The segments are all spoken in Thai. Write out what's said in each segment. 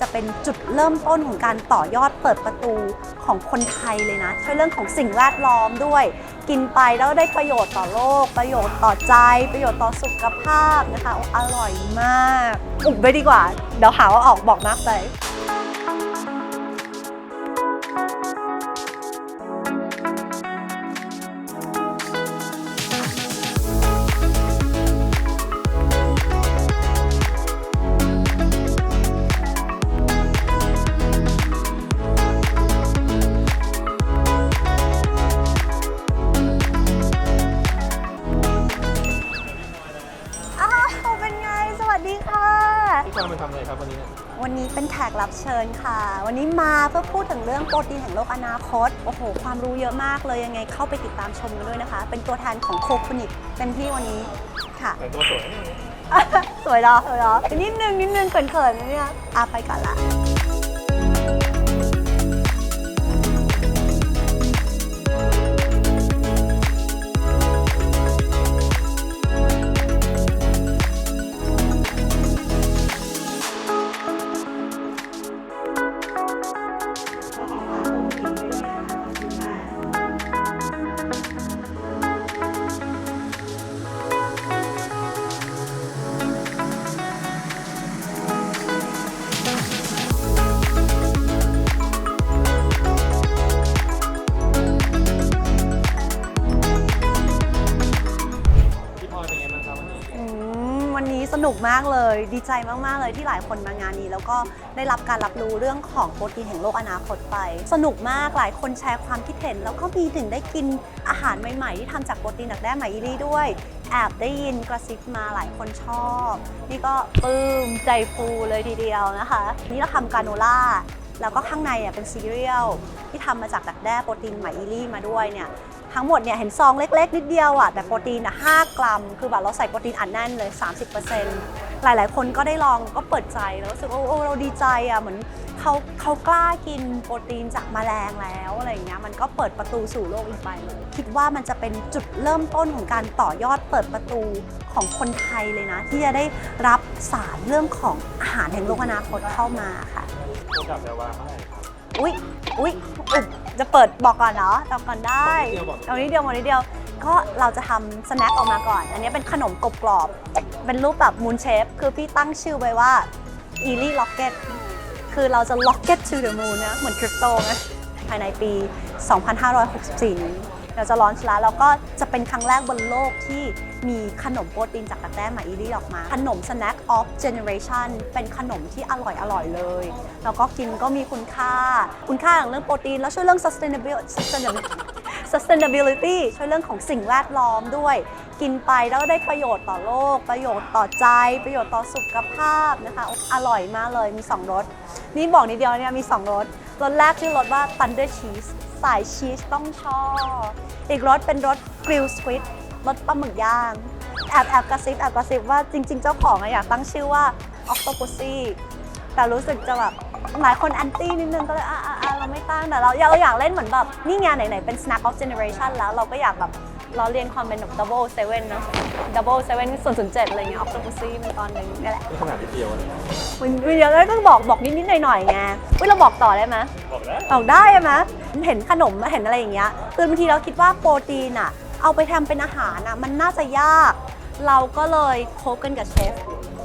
จะเป็นจุดเริ่มต้นของการต่อยอดเปิดประตูของคนไทยเลยนะ ช่วยเรื่องของสิ่งแวดล้อมด้วย กินไปแล้วได้ประโยชน์ต่อโลก ประโยชน์ต่อใจ ประโยชน์ต่อสุขภาพนะคะอร่อยมาก อุบไปดีกว่า เดี๋ยวหาว่าออกบอกมากไป พี่จอนมาทำอะไรครับวันนี้เนี่ยวันนี้เป็นแขกรับเชิญค่ะ วันนี้มาเพื่อพูดถึงเรื่องโปรตีนแห่งโลกอนาคต โอ้โห ความรู้เยอะมากเลยยังไงเข้าไปติดตามชมกันด้วยนะคะ เป็นตัวแทนของโคคนิกเต็มที่วันนี้ค่ะ แต่งตัวสวยนะ สวยเหรอสวยเหรอนิดนึงนิดนึงเขินๆนะเนี่ยอะไปก่อนละ สนุกมากเลย ดีใจมาก ๆ เลยที่หลายคนมางานนี้ แล้วก็ได้รับการรับรู้เรื่องของโปรตีนแห่งโลกอนาคตไป สนุกมากหลายคนแชร์ความคิดเห็น แล้วก็มีถึงได้กินอาหารใหม่ ๆ ที่ทำจากโปรตีนดักแด้ไหมอีรี่ด้วยแอบได้ยินกระซิบมาหลายคนชอบ นี่ก็ปลื้มใจฟูเลยทีเดียวนะคะ นี่เราทำกาโนล่า แล้วก็ข้างในอะเป็นซีเรียลที่ทำมาจากดักแด้โปรตีนไหมอีรี่มาด้วยเนี่ยทั้งหมดเนี่ยเห็นซองเล็ก ๆ นิดเดียวอะแต่โปรตีนอะ5กรัม คือแบบเราใส่โปรตีนอัดแน่นเลย 30%หลาย ๆ คนก็ได้ลองก็เปิดใจแล้วรู้สึกโอ้เราดีใจอะเหมือนเขาเขากล้ากินโปรตีนจากแมลงแล้วอะไรอย่างเงี้ยมันก็เปิดประตูสู่โลกอีกใบเลยคิดว่ามันจะเป็นจุดเริ่มต้นของการต่อยอดเปิดประตูของคนไทยเลยนะ ที่จะได้รับสารเรื่องของอาหารแห่งโลกอนาคตเข้ามาค่ะ โอกาสจะวางเมื่อไหร่ครับอุ๊ยอุ๊ยอุ๊ยจะเปิดบอกก่อนเนาะบอกก่อนได้บอกนิดเดียวบอกเอานิดเดียวบอกนิดเดียว ก็เราจะทำสแน็คออกมาก่อน อันนี้เป็นขนมกรอบกรอบๆเป็นรูปแบบมูนเชฟ คือพี่ตั้งชื่อไว้ว่า e l y Rocket คือเราจะ Rocket to the Moon นะ เหมือนคริปโตนะภายในปี 2564นี้ เราจะลอนช์แล้วแล้วก็จะเป็นครั้งแรกบนโลกที่มีขนมโปรตีนจากดักแด้หมอีรี่ออกมา ขนม snack of generation เป็นขนมที่อร่อยอร่อยเลย แล้วก็กินก็มีคุณค่า คุณค่าอย่างเรื่องโปรตีน แล้วช่วยเรื่อง sustainability sustainability ช่วยเรื่องของสิ่งแวดล้อมด้วย กินไปแล้วได้ประโยชน์ต่อโลก ประโยชน์ต่อใจ ประโยชน์ต่อสุขภาพนะคะ อร่อยมากเลยมี 2รสนี่บอกนิดเดียวเนี่ยมี 2รส รสแรกชื่อรสว่า Thunder Cheese สายชีสต้องชอบ อีกรสเป็นรส Grill Squid รสปลาหมึกย่าง แอบแอบกระซิบแอบกระซิบว่าจริง ๆ เจ้าของอะอยากตั้งชื่อว่า Octopussy แต่รู้สึกจะแบบหลายคนแอนตี้นิดนึงก็เลยอ่าอะอะเราไม่ตั้งแต่เราเราอยากเล่นเหมือนแบบนี่ไงานไหนๆเป็น snack of generation แล้วเราก็อยากแบบ เราเรียนความเป็นแบบ double seven เนอะ double seven ส่วนศูนย์เจ็ดอะไรเงี้ย octopussy มันตอนหนึงนี่แหละนี่ขนาดนิดเดียวนะมันมันเดี๋ยวแล้วก็บอกบอกนิดๆหน่อยๆไงอุ้ยเราบอกต่อได้ไหมบอกแล้วบอกได้ไหมเห็นขนมเห็นอะไรอย่างเงี้ยคือบางทีเราคิดว่าโปรตีนอะเอาไปทำเป็นอาหารอะมันน่าจะยาก เราก็เลยคบกันกับเชฟ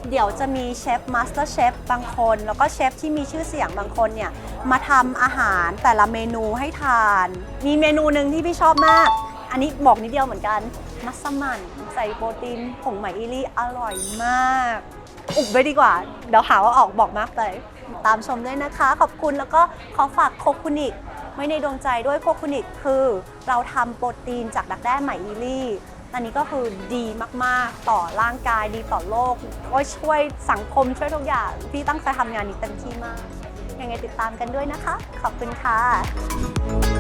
เดี๋ยวจะมีเชฟมาสเตอร์เชฟบางคน แล้วก็เชฟที่มีชื่อเสียงบางคนเนี่ย มาทำอาหารแต่ละเมนูให้ทาน มีเมนูหนึ่งที่พี่ชอบมาก อันนี้บอกนิดเดียวเหมือนกัน มัสมั่นใส่โปรตีนผงไหมอีลี่อร่อยมาก อุบไว้ดีกว่า เดี๋ยวหาว่าออกบอกมากไป ตามชมด้วยนะคะ ขอบคุณแล้วก็ขอฝากโคคุนิกไว้ในดวงใจด้วยโคคุนิกคือเราทำโปรตีนจากดักแด้ไหมอีลี่อันนี้ก็คือดีมากๆ ต่อร่างกายดีต่อโลกโอ้ยช่วยสังคมช่วยทุกอย่างพี่ตั้งใจทำงานนี้เต็มที่มาก ยังไงติดตามกันด้วยนะคะ ขอบคุณค่ะ